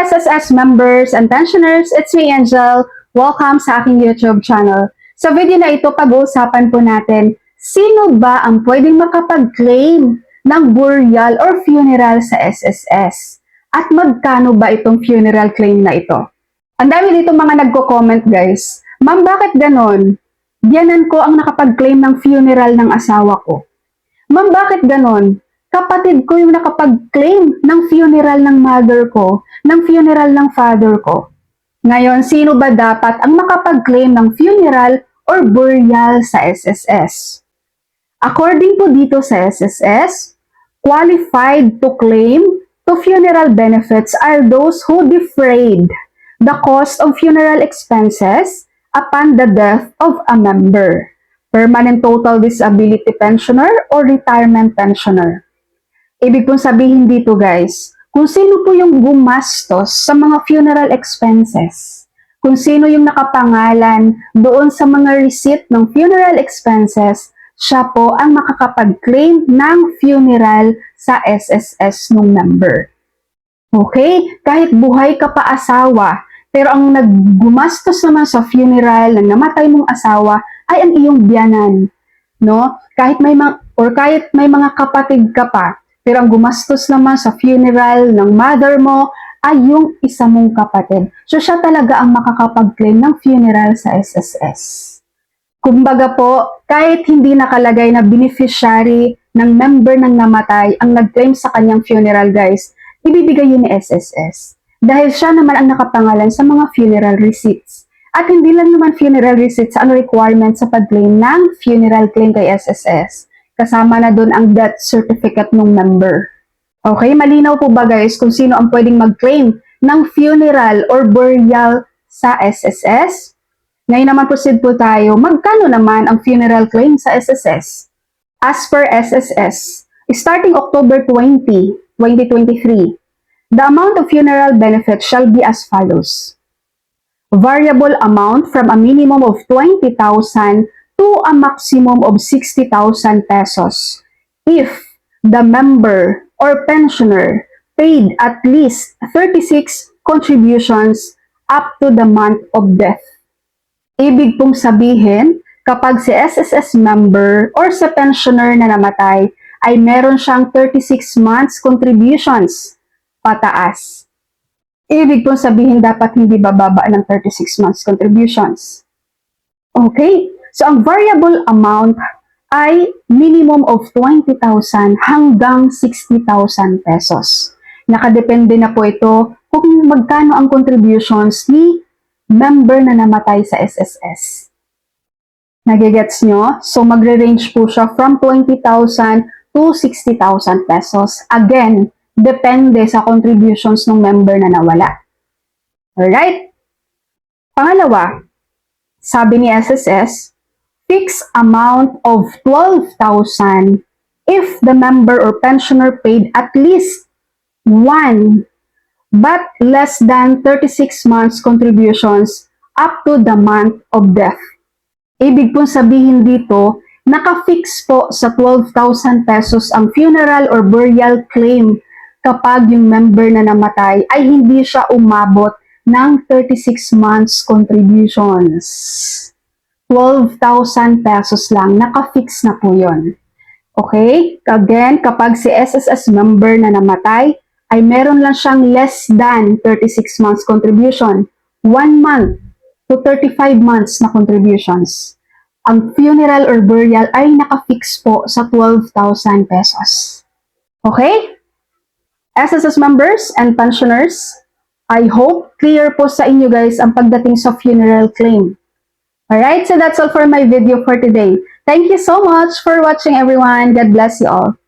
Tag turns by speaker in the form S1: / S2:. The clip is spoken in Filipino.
S1: SSS members and pensioners, it's me Angel. Welcome sa aking YouTube channel. Sa video na ito, pag-uusapan po natin, sino ba ang pwedeng makapag-claim ng burial or funeral sa SSS? At magkano ba itong funeral claim na ito? Ang dami dito mga nagko-comment guys. Ma'am, bakit ganon? Biyanan ko ang nakapag-claim ng funeral ng asawa ko. Ma'am, bakit ganon? Kapatid ko yung nakapag-claim ng funeral ng mother ko, ng funeral ng father ko. Ngayon, sino ba dapat ang makapag-claim ng funeral or burial sa SSS? According po dito sa SSS, qualified to claim to funeral benefits are those who defrayed the cost of funeral expenses upon the death of a member, permanent total disability pensioner or retirement pensioner. Ibig pong sabihin dito guys, kung sino po yung gumastos sa mga funeral expenses, kung sino yung nakapangalan doon sa mga receipt ng funeral expenses, siya po ang makakapag-claim ng funeral sa SSS ng member. Okay? Kahit buhay ka pa asawa, pero ang naggumastos naman sa funeral ng namatay mong asawa ay ang iyong biyanan. No? Kahit may mga, or kahit may mga kapatid ka pa, pero ang gumastos naman sa funeral ng mother mo ay yung isa mong kapatid. So siya talaga ang makakapag-claim ng funeral sa SSS. Kumbaga po, kahit hindi nakalagay na beneficiary ng member ng namatay ang nag-claim sa kanyang funeral guys, ibibigay yun ni SSS. Dahil siya naman ang nakapangalan sa mga funeral receipts. At hindi lang naman funeral receipts ang requirement sa pag-claim ng funeral claim kay SSS. Kasama na doon ang death certificate ng member. Okay, malinaw po ba guys kung sino ang pwedeng mag-claim ng funeral or burial sa SSS? Ngayon naman proceed po tayo, magkano naman ang funeral claim sa SSS? As per SSS, starting October 20, 2023, the amount of funeral benefits shall be as follows. Variable amount from a minimum of 20,000 to a maximum of 60,000 pesos if the member or pensioner paid at least 36 contributions up to the month of death. Ibig pong sabihin, kapag si SSS member or sa pensioner na namatay ay meron siyang 36 months contributions pataas. Ibig pong sabihin dapat hindi bababa ng 36 months contributions. Okay? So, ang variable amount ay minimum of 20,000 hanggang 60,000 pesos. Nakadepende na po ito kung magkano ang contributions ni member na namatay sa SSS. Nagigets nyo? So, magre-range po siya from 20,000 to 60,000 pesos. Again, depende sa contributions ng member na nawala. Alright? Pangalawa, sabi ni SSS, fixed amount of 12,000 if the member or pensioner paid at least one but less than 36 months contributions up to the month of death. Ibig pong sabihin dito, naka-fix po sa 12,000 pesos ang funeral or burial claim kapag yung member na namatay ay hindi siya umabot ng 36 months contributions. 12,000 pesos lang, naka-fix na po yon. Okay? Again, kapag si SSS member na namatay, ay meron lang siyang less than 36 months contribution, 1 month to 35 months na contributions. Ang funeral or burial ay naka-fix po sa 12,000 pesos. Okay? SSS members and pensioners, I hope clear po sa inyo guys ang pagdating sa funeral claim. Alright, so that's all for my video for today. Thank you so much for watching everyone. God bless you all.